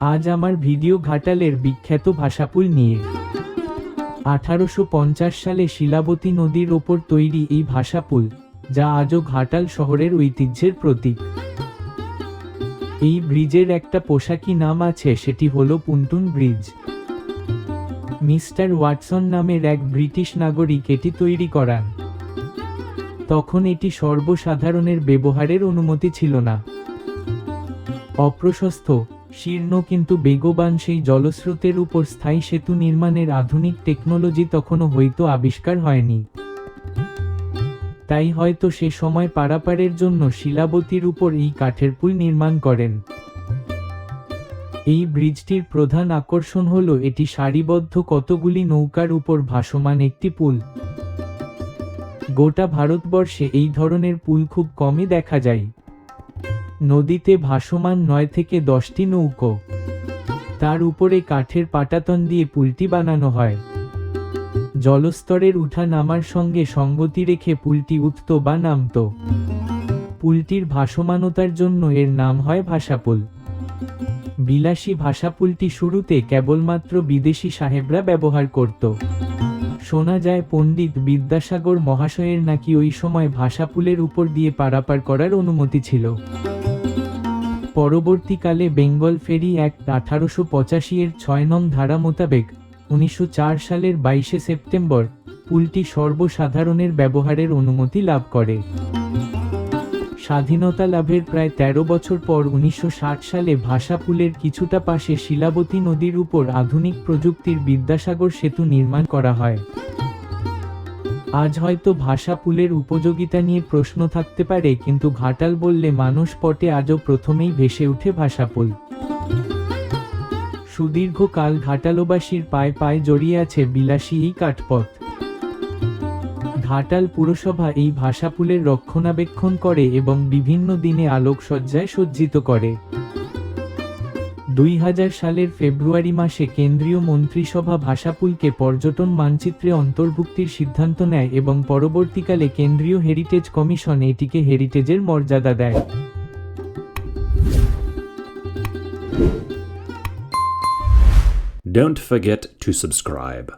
আজ আমার ভিডিও ঘাটালের বিখ্যাত ভাষাপুল নিয়ে। আঠারোশো পঞ্চাশ সালে শিলাবতী নদীর ওপর তৈরি এই ভাষাপুল, যা আজও ঘাটাল শহরের ঐতিহ্যের প্রতীক। এই ব্রিজের একটা পোশাকি নাম আছে, সেটি হলো পুন্টুন ব্রিজ। মিস্টার ওয়াটসন নামের এক ব্রিটিশ নাগরিক এটি তৈরি করান। তখন এটি সর্বসাধারণের ব্যবহারের অনুমতি ছিল না। অপ্রশস্ত শীর্ণ কিন্তু বেগবান সেই জলস্রোতের উপর স্থায়ী সেতু নির্মাণের আধুনিক টেকনোলজি তখনও হয়তো আবিষ্কার হয়নি। তাই হয়তো সে সময় পারাপারের জন্য শিলাবতীর উপর এই কাঠের পুল নির্মাণ করেন। এই ব্রিজটির প্রধান আকর্ষণ হল এটি সারিবদ্ধ কতগুলি নৌকার উপর ভাসমান একটি পুল। গোটা ভারতবর্ষে এই ধরনের পুল খুব কমই দেখা যায়। নদীতে ভাসমান নয় থেকে দশটি নৌকো। তার উপরে কাঠের পাটাতন দিয়ে পুলটি বানানো হয়। জলস্তরের উঠা নামার সঙ্গে সঙ্গতি রেখে পুলটি উঠত বা নামত। পুলটির ভাসমানতার জন্য এর নাম হয় ভাষাপুল। বিলাসী ভাষাপুলটি শুরুতে কেবলমাত্র বিদেশি সাহেবরা ব্যবহার করত। শোনা যায় পণ্ডিত বিদ্যাসাগর মহাশয়ের নাকি ওই সময় ভাষাপুলের উপর দিয়ে পারাপার করার অনুমতি ছিল। পরবর্তীকালে বেঙ্গল ফেরি অ্যাক্ট আঠারোশো পঁচাশি এর ছয় নং ধারা মোতাবেক উনিশশো চার সালের বাইশে সেপ্টেম্বর পুলটি সর্বসাধারণের ব্যবহারের অনুমতি লাভ করে। স্বাধীনতা লাভের প্রায় ১৩ বছর পর উনিশশো ষাট সালে ভাষাপুলের কিছুটা পাশে শিলাবতী নদীর উপর আধুনিক প্রযুক্তির বিদ্যাসাগর সেতু নির্মাণ করা হয়। আজ হয়তো ভাষাপুলের উপযোগিতা নিয়ে প্রশ্ন থাকতে পারে, কিন্তু ঘাটাল বললে মানুষ পটে আজও প্রথমেই ভেসে ওঠে ভাষাপুল সুদীর্ঘকাল ঘাটালবাসীর পায়ে পায়ে জড়িয়ে আছে বিলাসী এই কাঠপথ। ঘাটাল পুরসভা এই ভাষাপুলের রক্ষণাবেক্ষণ করে এবং বিভিন্ন দিনে আলোকসজ্জায় সজ্জিত করে। দুই হাজার সালের ফেব্রুয়ারি মাসে কেন্দ্রীয় মন্ত্রিসভা ভাষাপুলকে পর্যটন মানচিত্রে অন্তর্ভুক্তির সিদ্ধান্ত নেয় এবং পরবর্তীকালে কেন্দ্রীয় হেরিটেজ কমিশন এটিকে হেরিটেজের মর্যাদা দেয় Don't forget to subscribe.